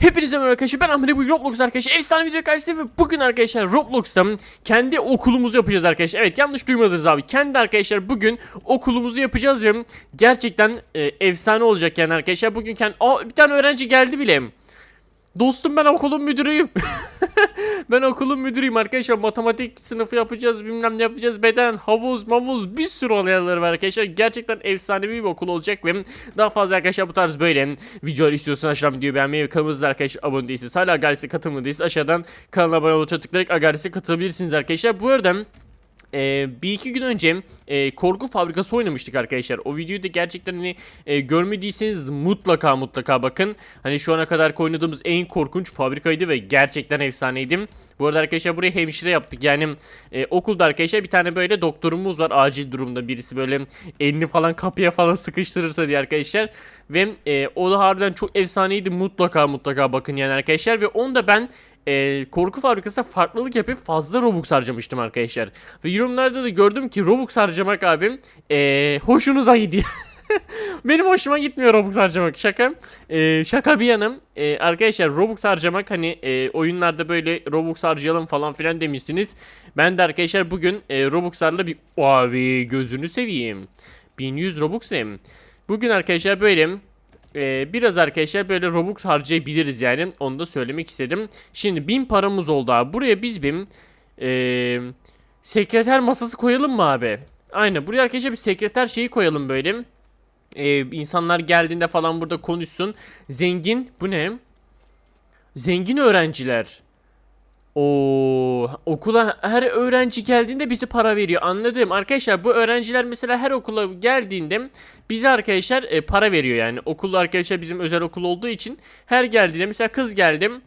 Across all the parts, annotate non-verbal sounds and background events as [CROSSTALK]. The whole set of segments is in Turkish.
Hepinize merhaba arkadaşlar ben Ahmet bu Roblox arkadaşlar efsane video karşısında ve bugün arkadaşlar Roblox'ta kendi okulumuzu yapacağız arkadaşlar. Evet yanlış duymadınız abi. Kendi arkadaşlar bugün okulumuzu yapacağız ve gerçekten e, efsane olacak yani arkadaşlar. Bugün kendi Aa, bir tane öğrenci geldi bile Dostum ben okulun müdürüyüm. [LAUGHS] ben okulun müdürüyüm arkadaşlar. Matematik sınıfı yapacağız, bilmem ne yapacağız. Beden, havuz, mavuz bir sürü olaylar var arkadaşlar. Gerçekten efsanevi bir okul olacak ve daha fazla arkadaşlar bu tarz böyle videolar istiyorsanız aşağıdan videoyu beğenmeyi ve kanalımızda arkadaşlar abone değilseniz hala Agaris'e katılımlı değilseniz aşağıdan kanala abone olup tıklayarak Agaris'e katılabilirsiniz arkadaşlar. Bu arada ee, bir iki gün önce e, korku fabrikası oynamıştık arkadaşlar. O videoyu da gerçekten hani e, görmediyseniz mutlaka mutlaka bakın. Hani şu ana kadar oynadığımız en korkunç fabrikaydı ve gerçekten efsaneydi. Bu arada arkadaşlar buraya hemşire yaptık. Yani e, okulda arkadaşlar bir tane böyle doktorumuz var acil durumda. Birisi böyle elini falan kapıya falan sıkıştırırsa diye arkadaşlar. Ve e, o da harbiden çok efsaneydi. Mutlaka mutlaka bakın yani arkadaşlar. Ve onu da ben e, korku fabrikasına farklılık yapıp fazla Robux harcamıştım arkadaşlar. Ve yorumlarda da gördüm ki Robux harcamak abim e, hoşunuza gidiyor. [LAUGHS] Benim hoşuma gitmiyor Robux harcamak şaka. E, şaka bir yanım. E, arkadaşlar Robux harcamak hani e, oyunlarda böyle Robux harcayalım falan filan demişsiniz. Ben de arkadaşlar bugün e, Robux'larla bir abi gözünü seveyim. 1100 Robux'im. Bugün arkadaşlar böyle ee, biraz arkadaşlar böyle Robux harcayabiliriz yani. Onu da söylemek istedim. Şimdi 1000 paramız oldu abi. Buraya biz bir ee, sekreter masası koyalım mı abi? Aynen. Buraya arkadaşlar bir sekreter şeyi koyalım böyle. Ee, insanlar geldiğinde falan burada konuşsun. Zengin. Bu ne? Zengin öğrenciler. Oo, okula her öğrenci geldiğinde bize para veriyor. Anladım. Arkadaşlar bu öğrenciler mesela her okula geldiğinde bize arkadaşlar e, para veriyor yani. Okul arkadaşlar bizim özel okul olduğu için her geldiğinde mesela kız geldim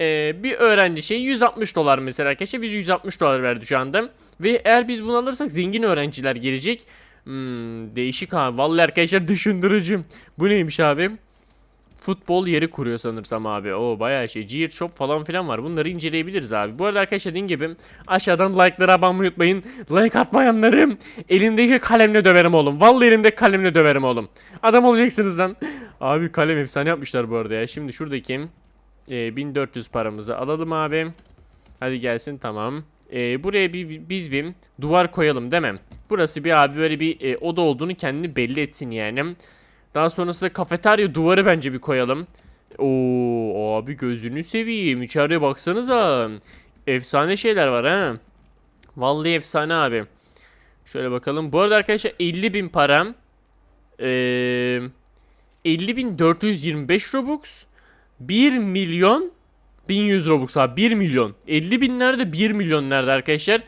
e, bir öğrenci şey 160 dolar mesela arkadaşlar biz 160 dolar verdi şu anda. Ve eğer biz bunu alırsak zengin öğrenciler gelecek. Hmm, değişik abi. Vallahi arkadaşlar düşündürücü. Bu neymiş abi? Futbol yeri kuruyor sanırsam abi. O bayağı şey. Gear Shop falan filan var. Bunları inceleyebiliriz abi. Bu arada arkadaşlar dediğim gibi aşağıdan like'lara abone olmayı unutmayın. Like atmayanlarım elimdeki kalemle döverim oğlum. Vallahi elimdeki kalemle döverim oğlum. Adam olacaksınız lan. Abi kalem efsane yapmışlar bu arada ya. Şimdi şuradaki e, 1400 paramızı alalım abi. Hadi gelsin tamam. E, buraya bir, biz bir duvar koyalım mi? Burası bir abi böyle bir e, oda olduğunu kendini belli etsin yani. Daha sonrasında kafeterya duvarı bence bir koyalım. Oo abi gözünü seveyim. İçeriye baksanıza. Efsane şeyler var ha. Vallahi efsane abi. Şöyle bakalım. Bu arada arkadaşlar 50 bin param. Ee, 50.425 Robux. 1 milyon 1100 Robux abi 1 milyon 50 bin nerede 1 milyon nerede arkadaşlar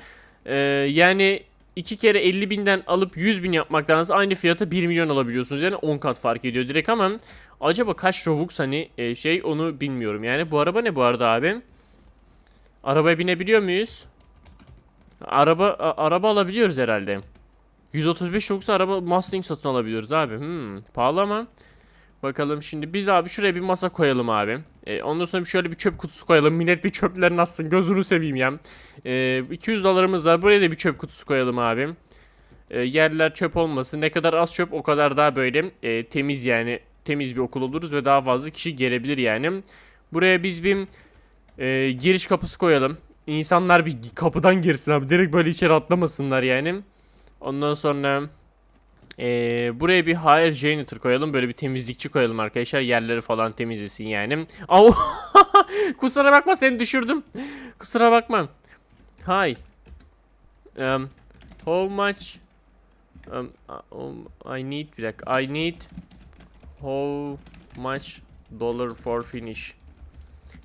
Ee, yani iki kere 50 binden alıp 100 bin yapmaktansa aynı fiyata 1 milyon alabiliyorsunuz. Yani 10 kat fark ediyor direkt ama acaba kaç Robux hani e, şey onu bilmiyorum. Yani bu araba ne bu arada abi? Arabaya binebiliyor muyuz? Araba a- araba alabiliyoruz herhalde. 135 Robux'a araba Mustang satın alabiliyoruz abi. Hmm, pahalı ama Bakalım şimdi biz abi şuraya bir masa koyalım abi. Ee, ondan sonra şöyle bir çöp kutusu koyalım. Millet bir çöplerini atsın. Gözünü seveyim ya. Ee, 200 dolarımız var. Buraya da bir çöp kutusu koyalım abi. Ee, yerler çöp olmasın. Ne kadar az çöp o kadar daha böyle e, temiz yani. Temiz bir okul oluruz ve daha fazla kişi gelebilir yani. Buraya biz bir e, giriş kapısı koyalım. İnsanlar bir kapıdan girsin abi. Direkt böyle içeri atlamasınlar yani. Ondan sonra ee, buraya bir hire janitor koyalım. Böyle bir temizlikçi koyalım arkadaşlar. Yerleri falan temizlesin yani. Au! [LAUGHS] Kusura bakma seni düşürdüm. Kusura bakma. Hi. Um, how much um, I need bir dakika. I need how much dollar for finish.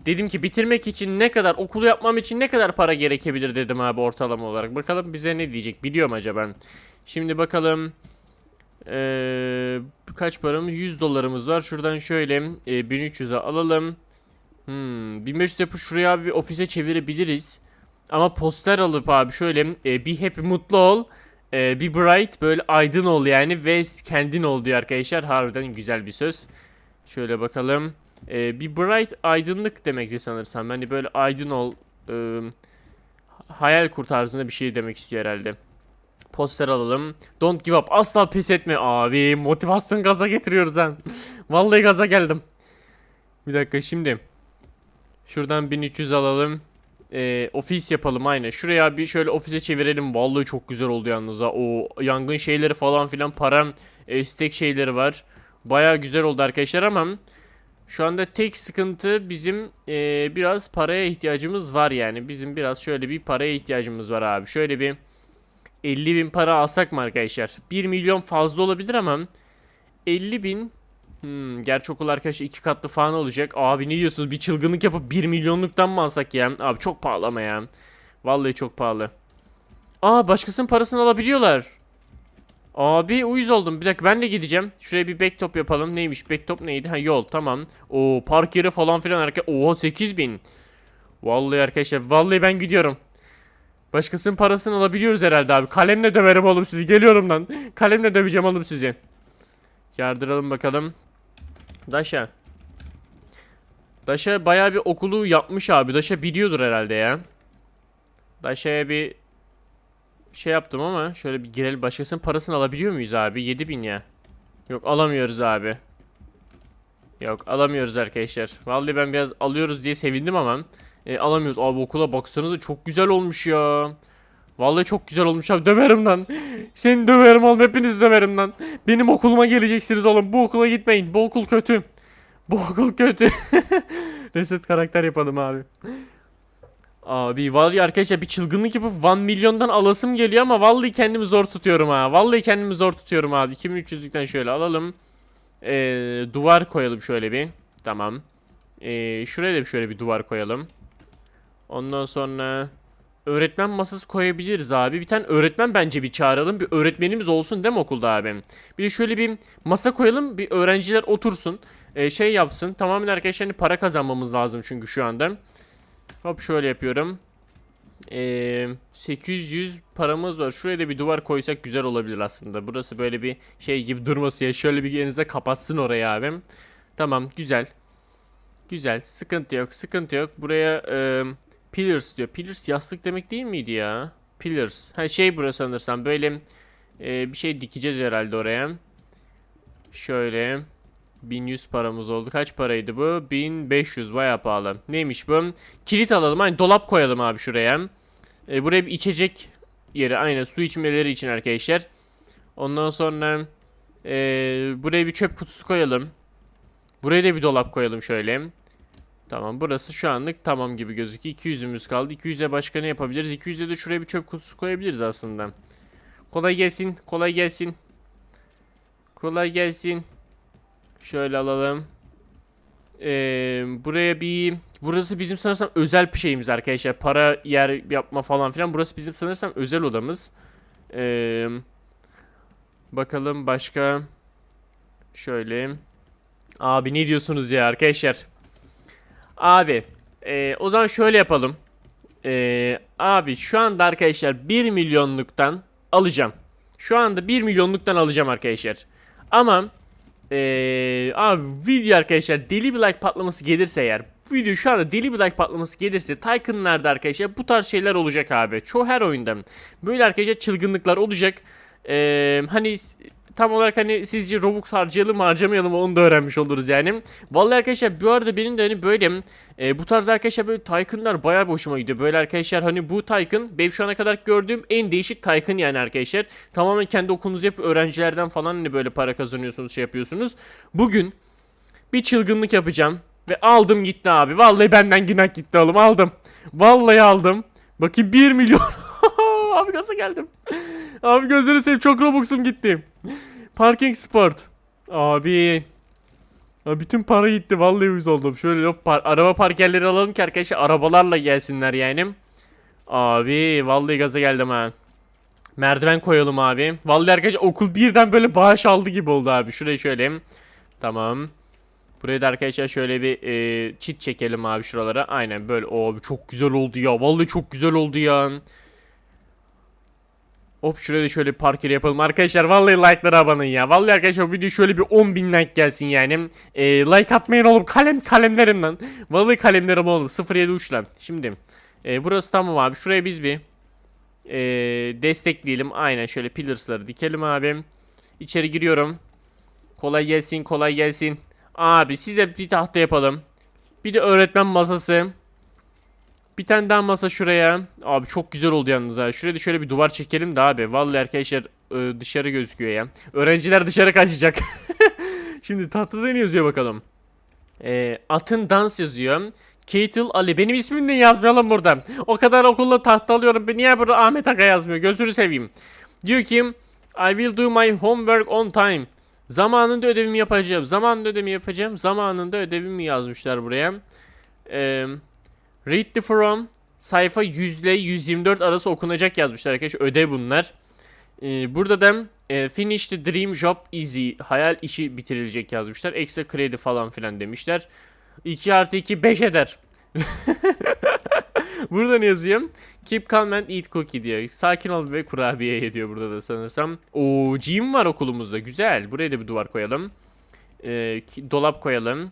Dedim ki bitirmek için ne kadar okulu yapmam için ne kadar para gerekebilir dedim abi ortalama olarak. Bakalım bize ne diyecek biliyorum acaba. Şimdi bakalım. Ee, kaç paramız? 100 dolarımız var. Şuradan şöyle e, 1300'e alalım. Hmm, 1500 yapıp şuraya bir ofise çevirebiliriz. Ama poster alıp abi şöyle e, bir happy mutlu ol. E, bir bright böyle aydın ol yani ve kendin ol diyor arkadaşlar. Harbiden güzel bir söz. Şöyle bakalım. E, bir bright aydınlık demekti sanırsam. Hani böyle aydın ol. e, hayal kur tarzında bir şey demek istiyor herhalde. Poster alalım. Don't give up. Asla pes etme. Abi motivasyon gaza getiriyoruz ha. [LAUGHS] Vallahi gaza geldim. Bir dakika şimdi. Şuradan 1300 alalım. Ee, ofis yapalım aynen. Şuraya bir şöyle ofise çevirelim. Vallahi çok güzel oldu yalnız ha. O yangın şeyleri falan filan param e, stek şeyleri var. Baya güzel oldu arkadaşlar ama şu anda tek sıkıntı bizim e, biraz paraya ihtiyacımız var yani. Bizim biraz şöyle bir paraya ihtiyacımız var abi. Şöyle bir 50 bin para alsak mı arkadaşlar? 1 milyon fazla olabilir ama 50 bin Hmm, gerçi okul arkadaş iki katlı falan olacak. Abi ne diyorsunuz? Bir çılgınlık yapıp 1 milyonluktan mı alsak ya? Abi çok pahalı ama ya. Vallahi çok pahalı. Aa başkasının parasını alabiliyorlar. Abi uyuz oldum. Bir dakika ben de gideceğim. Şuraya bir backtop yapalım. Neymiş? Backtop neydi? Ha yol tamam. O park yeri falan filan. Oha 8000. Vallahi arkadaşlar vallahi ben gidiyorum. Başkasının parasını alabiliyoruz herhalde abi. Kalemle döverim oğlum sizi. Geliyorum lan. Kalemle döveceğim oğlum sizi. Yardıralım bakalım. Daşa. Daşa bayağı bir okulu yapmış abi. Daşa biliyordur herhalde ya. Daşa'ya bir şey yaptım ama şöyle bir girelim. Başkasının parasını alabiliyor muyuz abi? 7000 ya. Yok alamıyoruz abi. Yok alamıyoruz arkadaşlar. Vallahi ben biraz alıyoruz diye sevindim ama e, alamıyoruz. Abi okula baksanıza çok güzel olmuş ya. Vallahi çok güzel olmuş abi döverim lan. [LAUGHS] Seni döverim oğlum hepiniz döverim lan. Benim okuluma geleceksiniz oğlum. Bu okula gitmeyin. Bu okul kötü. [LAUGHS] Bu okul kötü. [LAUGHS] Reset karakter yapalım abi. Abi vallahi arkadaşlar bir çılgınlık yapıp 1 milyondan alasım geliyor ama vallahi kendimi zor tutuyorum ha. Vallahi kendimi zor tutuyorum abi. 2300'lükten şöyle alalım. Ee, duvar koyalım şöyle bir. Tamam. Ee, şuraya da şöyle bir duvar koyalım. Ondan sonra öğretmen masası koyabiliriz abi. Bir tane öğretmen bence bir çağıralım. Bir öğretmenimiz olsun değil mi okulda abi? Bir de şöyle bir masa koyalım. Bir öğrenciler otursun. Ee, şey yapsın. Tamamen arkadaşlar hani para kazanmamız lazım çünkü şu anda. Hop şöyle yapıyorum. Ee, 800 paramız var. Şuraya da bir duvar koysak güzel olabilir aslında. Burası böyle bir şey gibi durması ya. Şöyle bir yerinize kapatsın orayı abim. Tamam güzel. Güzel. Sıkıntı yok. Sıkıntı yok. Buraya e, pillars diyor. Pillars yastık demek değil miydi ya? Pillars. Ha şey burası sanırsam. Böyle e, bir şey dikeceğiz herhalde oraya. Şöyle. 1100 paramız oldu. Kaç paraydı bu? 1500 bayağı pahalı. Neymiş bu? Kilit alalım. Hani dolap koyalım abi şuraya. E, buraya bir içecek yeri. Aynen su içmeleri için arkadaşlar. Ondan sonra e, buraya bir çöp kutusu koyalım. Buraya da bir dolap koyalım şöyle. Tamam burası şu anlık tamam gibi gözüküyor. 200'ümüz kaldı. 200'e başka ne yapabiliriz? 200'e de şuraya bir çöp kutusu koyabiliriz aslında. Kolay gelsin. Kolay gelsin. Kolay gelsin. Şöyle alalım. Ee, buraya bir... Burası bizim sanırsam özel bir şeyimiz arkadaşlar. Para yer yapma falan filan. Burası bizim sanırsam özel odamız. Ee, bakalım başka... Şöyle... Abi ne diyorsunuz ya arkadaşlar? Abi e, o zaman şöyle yapalım. E, abi şu anda arkadaşlar 1 milyonluktan alacağım. Şu anda 1 milyonluktan alacağım arkadaşlar. Ama e, abi video arkadaşlar deli bir like patlaması gelirse eğer video şu anda deli bir like patlaması gelirse Tycoon'larda arkadaşlar bu tarz şeyler olacak abi. Çoğu her oyunda. Böyle arkadaşlar çılgınlıklar olacak. E, hani tam olarak hani sizce Robux harcayalım mı harcamayalım mı onu da öğrenmiş oluruz yani. Vallahi arkadaşlar bu arada benim de hani böyle e, bu tarz arkadaşlar böyle Tycoon'lar bayağı bir hoşuma gidiyor. Böyle arkadaşlar hani bu Tycoon benim şu ana kadar gördüğüm en değişik Tycoon yani arkadaşlar. Tamamen kendi okulunuzu yapıp öğrencilerden falan hani böyle para kazanıyorsunuz şey yapıyorsunuz. Bugün bir çılgınlık yapacağım. Ve aldım gitti abi. Vallahi benden günah gitti oğlum aldım. Vallahi aldım. Bakayım 1 milyon. [LAUGHS] abi gaza geldim. Abi gözünü seveyim çok Robux'um gitti. Parking Sport. Abi. Abi bütün para gitti vallahi yüz oldum. Şöyle yok par- araba park yerleri alalım ki arkadaşlar arabalarla gelsinler yani. Abi vallahi gaza geldim ha. Merdiven koyalım abi. Vallahi arkadaşlar okul birden böyle bağış aldı gibi oldu abi. Şurayı şöyle. Tamam. Buraya da arkadaşlar şöyle bir e, çit çekelim abi şuralara. Aynen böyle. Abi çok güzel oldu ya. Vallahi çok güzel oldu ya. Hop şuraya da şöyle park yeri yapalım. Arkadaşlar vallahi like'lara abanın ya. Vallahi arkadaşlar video şöyle bir 10.000 like gelsin yani. E, like atmayın oğlum. Kalem kalemlerim lan. Vallahi kalemlerim oğlum. 07 uçla. Şimdi e, burası tamam abi. Şuraya biz bir e, destekleyelim. Aynen şöyle pillars'ları dikelim abi. İçeri giriyorum. Kolay gelsin kolay gelsin. Abi size bir tahta yapalım. Bir de öğretmen masası. Bir tane daha masa şuraya. Abi çok güzel oldu yalnız ha. Şuraya da şöyle bir duvar çekelim de abi. Vallahi arkadaşlar e, dışarı gözüküyor ya. Öğrenciler dışarı kaçacak. [LAUGHS] Şimdi tahtada ne yazıyor bakalım. E, atın dans yazıyor. Ketil Ali. Benim ismim ne yazmayalım burada. O kadar okulda tahta alıyorum. Ben Niye burada Ahmet Aga yazmıyor? Gözünü seveyim. Diyor ki I will do my homework on time. Zamanında ödevimi yapacağım. Zamanında ödevimi yapacağım. Zamanında ödevimi yazmışlar buraya. Eee Read the from sayfa 100 ile 124 arası okunacak yazmışlar arkadaşlar. Ödev bunlar. Ee, burada da e, finish the dream job easy. Hayal işi bitirilecek yazmışlar. Ekstra kredi falan filan demişler. 2 artı 2 5 eder. [LAUGHS] burada ne yazıyor? Keep calm and eat cookie diyor. Sakin ol ve kurabiye ye diyor burada da sanırsam. Oo gym var okulumuzda. Güzel. Buraya da bir duvar koyalım. Ee, dolap koyalım.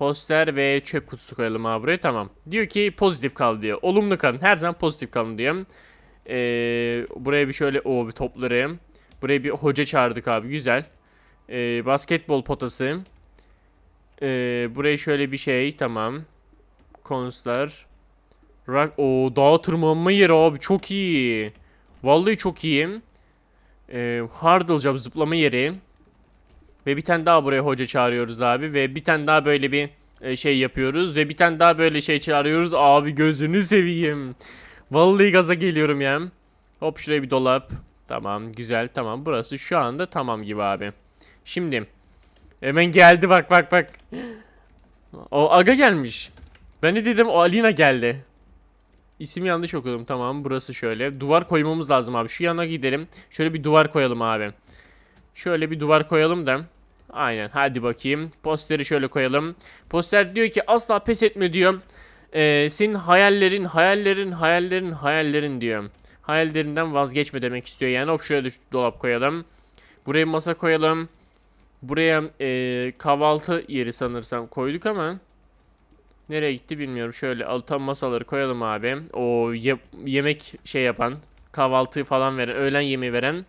Poster ve çöp kutusu koyalım abi buraya tamam. Diyor ki pozitif kal diyor. Olumlu kalın. Her zaman pozitif kalın diyor. Ee, buraya bir şöyle o bir topları. Buraya bir hoca çağırdık abi güzel. Ee, basketbol potası. Ee, buraya şöyle bir şey tamam. Konuslar. Rock, o dağ tırmanma yeri abi çok iyi. Vallahi çok iyi. Ee, hurdle job zıplama yeri. Ve bir tane daha buraya hoca çağırıyoruz abi. Ve bir tane daha böyle bir e, şey yapıyoruz. Ve bir tane daha böyle şey çağırıyoruz. Abi gözünü seveyim. Vallahi gaza geliyorum ya. Hop şuraya bir dolap. Tamam güzel tamam. Burası şu anda tamam gibi abi. Şimdi. Hemen geldi bak bak bak. O Aga gelmiş. Ben de dedim o Alina geldi. İsim yanlış okudum tamam burası şöyle. Duvar koymamız lazım abi. Şu yana gidelim. Şöyle bir duvar koyalım abi. Şöyle bir duvar koyalım da. Aynen hadi bakayım. Posteri şöyle koyalım. Poster diyor ki asla pes etme diyor. Ee, senin hayallerin, hayallerin, hayallerin, hayallerin diyor. Hayallerinden vazgeçme demek istiyor. Yani hop şöyle dolap koyalım. Buraya masa koyalım. Buraya ee, kahvaltı yeri sanırsam koyduk ama. Nereye gitti bilmiyorum. Şöyle altan masaları koyalım abi. O ye- yemek şey yapan. Kahvaltı falan veren. Öğlen yemeği veren.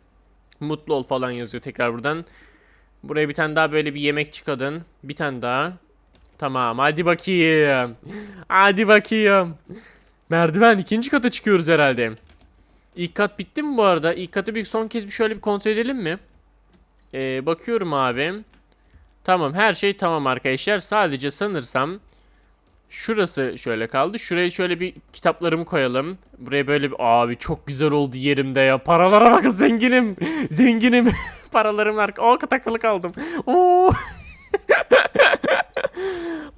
Mutlu ol falan yazıyor tekrar buradan. Buraya bir tane daha böyle bir yemek çıkadın. Bir tane daha. Tamam hadi bakayım. Hadi bakayım. Merdiven ikinci kata çıkıyoruz herhalde. İlk kat bitti mi bu arada? İlk katı bir son kez bir şöyle bir kontrol edelim mi? Ee, bakıyorum abi. Tamam her şey tamam arkadaşlar. Sadece sanırsam Şurası şöyle kaldı. Şuraya şöyle bir kitaplarımı koyalım. Buraya böyle bir abi çok güzel oldu yerimde ya. Paralara bakın zenginim. Zenginim. [LAUGHS] Paralarım var. O takılı kaldım. Oo.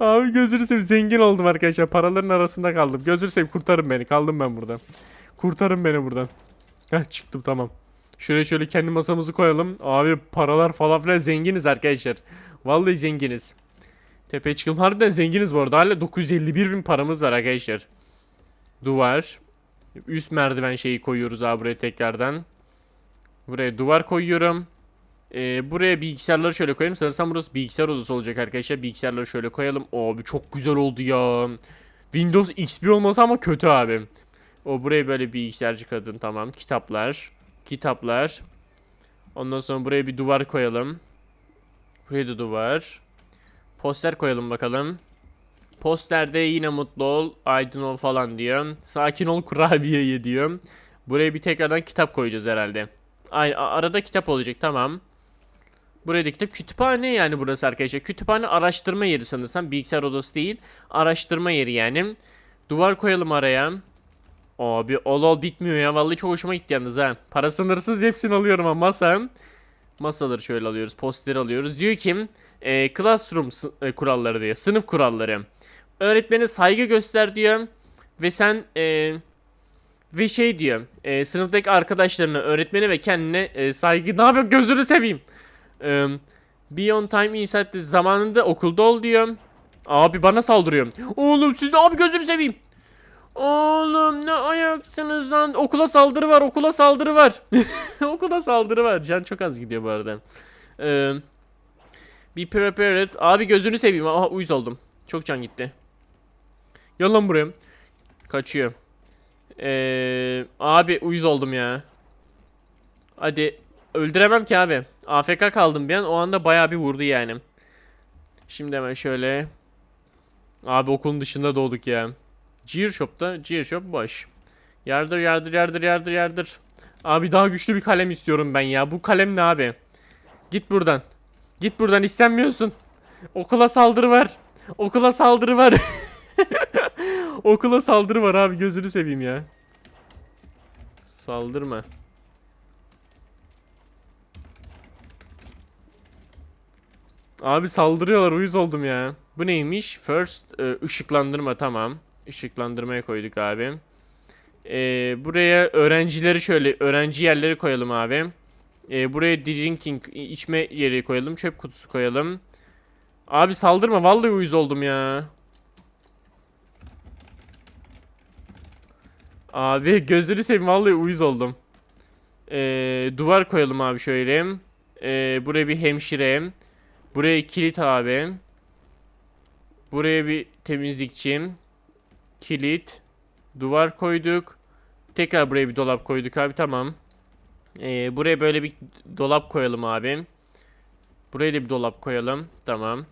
[LAUGHS] abi gözünü seveyim zengin oldum arkadaşlar. Paraların arasında kaldım. Gözünü seveyim kurtarın beni. Kaldım ben burada. Kurtarın beni buradan. Heh çıktım tamam. Şuraya şöyle kendi masamızı koyalım. Abi paralar falan filan zenginiz arkadaşlar. Vallahi zenginiz. Tepeye çıkalım. Harbiden zenginiz bu arada. Hala 951 bin paramız var arkadaşlar. Duvar. Üst merdiven şeyi koyuyoruz abi buraya tekrardan. Buraya duvar koyuyorum. Ee, buraya bilgisayarları şöyle koyalım. Sanırsam burası bilgisayar odası olacak arkadaşlar. Bilgisayarları şöyle koyalım. Abi çok güzel oldu ya. Windows XP olması ama kötü abi. O buraya böyle bilgisayarcı kadın tamam. Kitaplar. Kitaplar. Ondan sonra buraya bir duvar koyalım. Buraya da duvar. Poster koyalım bakalım. Posterde yine mutlu ol, aydın ol falan diyor. Sakin ol [LAUGHS] kurabiye ye diyor. Buraya bir tekrardan kitap koyacağız herhalde. Ay, arada kitap olacak tamam. Buraya da kitap. Kütüphane yani burası arkadaşlar. Kütüphane araştırma yeri sanırsam. Bilgisayar odası değil. Araştırma yeri yani. Duvar koyalım araya. Abi ol ol bitmiyor ya. Vallahi çok hoşuma gitti yalnız ha. Para sınırsız hepsini alıyorum ama masa. Masaları şöyle alıyoruz. Posteri alıyoruz. Diyor ki e, classroom e, kuralları diyor. Sınıf kuralları. Öğretmene saygı göster diyor. Ve sen e, ve şey diyor. E, sınıftaki arkadaşlarına, öğretmene ve kendine e, saygı... Ne yapıyor? Gözünü seveyim. E, be on time inside the- zamanında okulda ol diyor. Abi bana saldırıyor. Oğlum siz de abi gözünü seveyim. Oğlum ne ayaksınız lan? Okula saldırı var, okula saldırı var. [LAUGHS] okula saldırı var. Can çok az gidiyor bu arada. Ee, be prepared. Abi gözünü seveyim. Aha uyuz oldum. Çok can gitti. Gel lan buraya. Kaçıyor. Ee, abi uyuz oldum ya. Hadi. Öldüremem ki abi. AFK kaldım bir an. O anda bayağı bir vurdu yani. Şimdi hemen şöyle. Abi okulun dışında doğduk ya. Gear Shop'ta Gear Shop boş. Yardır yardır yardır yardır yardır. Abi daha güçlü bir kalem istiyorum ben ya. Bu kalem ne abi? Git buradan. Git buradan istenmiyorsun. Okula saldırı var. Okula saldırı var. [LAUGHS] Okula saldırı var abi gözünü seveyim ya. Saldırma. Abi saldırıyorlar uyuz oldum ya. Bu neymiş? First e, ışıklandırma tamam. Işıklandırmaya koyduk abi. E, buraya öğrencileri şöyle öğrenci yerleri koyalım abi. E, buraya drinking içme yeri koyalım. Çöp kutusu koyalım. Abi saldırma vallahi uyuz oldum ya. Abi [LAUGHS] gözünü seveyim vallahi uyuz oldum. E, duvar koyalım abi şöyle. E, buraya bir hemşire. Buraya kilit abi. Buraya bir temizlikçi. Kilit. Duvar koyduk. Tekrar buraya bir dolap koyduk abi tamam. Ee, buraya böyle bir dolap koyalım abi. Buraya da bir dolap koyalım. Tamam.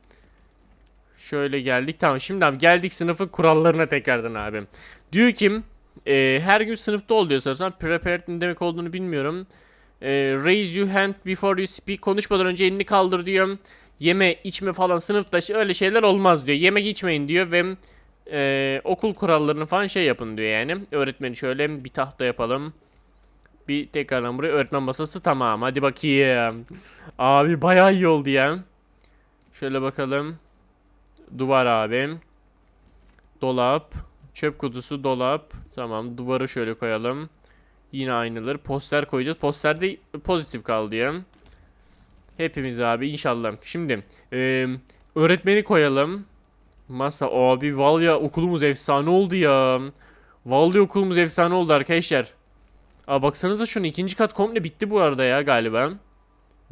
Şöyle geldik. Tamam şimdi abi geldik sınıfın kurallarına tekrardan abi. Diyor ki e, her gün sınıfta ol diyor sorarsan. Prepared ne demek olduğunu bilmiyorum. E, raise your hand before you speak. Konuşmadan önce elini kaldır diyor. Yeme içme falan sınıfta öyle şeyler olmaz diyor. Yemek içmeyin diyor ve e, okul kurallarını falan şey yapın diyor yani. Öğretmeni şöyle bir tahta yapalım. Bir tekrardan buraya öğretmen masası tamam. Hadi bakayım. Abi bayağı iyi oldu ya. Şöyle bakalım. Duvar abi. Dolap. Çöp kutusu dolap. Tamam duvarı şöyle koyalım. Yine aynıları. Poster koyacağız. Poster de pozitif kaldı ya. Hepimiz abi inşallah. Şimdi eee, öğretmeni koyalım. Masa abi vallahi okulumuz efsane oldu ya. Vallahi okulumuz efsane oldu arkadaşlar. Aa baksanıza şunu ikinci kat komple bitti bu arada ya galiba.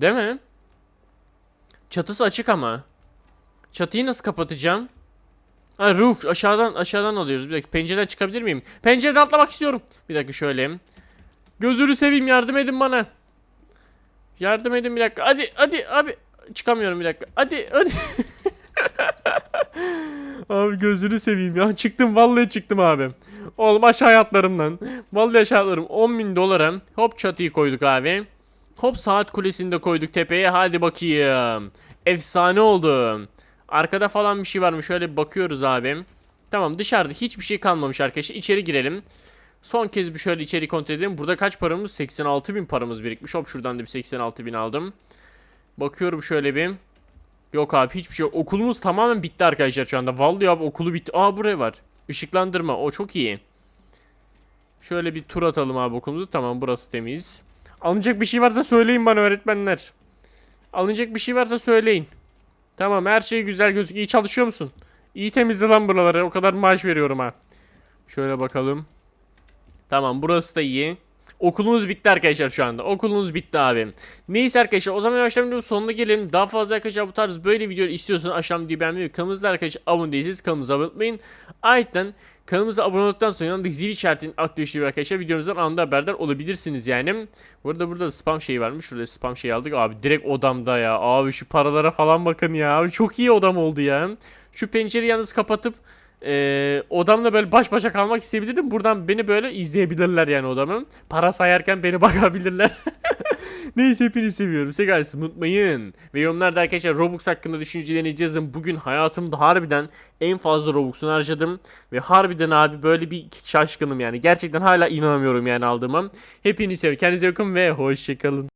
Değil mi? Çatısı açık ama. Çatıyı nasıl kapatacağım? Ha roof aşağıdan aşağıdan alıyoruz. Bir dakika pencereden çıkabilir miyim? Pencereden atlamak istiyorum. Bir dakika şöyle. Gözünü seveyim yardım edin bana. Yardım edin bir dakika. Hadi hadi abi. Çıkamıyorum bir dakika. Hadi hadi. [LAUGHS] abi gözünü seveyim ya. Çıktım vallahi çıktım abi. Oğlum aşağı atlarım lan. Vallahi aşağı atlarım. 10 bin dolara. Hop çatıyı koyduk abi. Hop saat kulesini de koyduk tepeye. Hadi bakayım. Efsane oldu. Arkada falan bir şey var mı? Şöyle bakıyoruz abi. Tamam dışarıda hiçbir şey kalmamış arkadaşlar. İçeri girelim. Son kez bir şöyle içeri kontrol edelim. Burada kaç paramız? 86 bin paramız birikmiş. Hop şuradan da bir 86 bin aldım. Bakıyorum şöyle bir. Yok abi hiçbir şey yok. Okulumuz tamamen bitti arkadaşlar şu anda. Vallahi abi okulu bitti. Aa buraya var. Işıklandırma. O çok iyi. Şöyle bir tur atalım abi okulumuzu. Tamam burası temiz. Alınacak bir şey varsa söyleyin bana öğretmenler. Alınacak bir şey varsa söyleyin. Tamam her şey güzel gözüküyor. İyi çalışıyor musun? İyi temizle lan buraları. O kadar maaş veriyorum ha. Şöyle bakalım. Tamam burası da iyi. Okulumuz bitti arkadaşlar şu anda. Okulumuz bitti abi. Neyse arkadaşlar o zaman yavaştan videonun sonuna gelelim. Daha fazla arkadaşlar bu tarz böyle videolar istiyorsanız aşağıdan videoyu beğenmeyi ve kanalımızda arkadaşlar abone değilseniz kanalımıza abone olmayın. Ayrıca kanalımıza abone olduktan sonra yanındaki zil işaretini aktifleştirip arkadaşlar videomuzdan anında haberdar olabilirsiniz yani. Burada burada da spam şeyi varmış. Şurada spam şeyi aldık. Abi direkt odamda ya. Abi şu paralara falan bakın ya. Abi çok iyi odam oldu ya. Şu pencereyi yalnız kapatıp ee, odamla böyle baş başa kalmak isteyebilirdim. Buradan beni böyle izleyebilirler yani odamın. Para sayarken beni [LAUGHS] bakabilirler. [LAUGHS] Neyse hepinizi seviyorum. Guys unutmayın. Ve yorumlarda arkadaşlar Robux hakkında düşüncelerinizi yazın. Bugün hayatımda harbiden en fazla Robux'unu harcadım. Ve harbiden abi böyle bir şaşkınım yani. Gerçekten hala inanamıyorum yani aldığıma. Hepinizi seviyorum. Kendinize bakın ve hoşçakalın.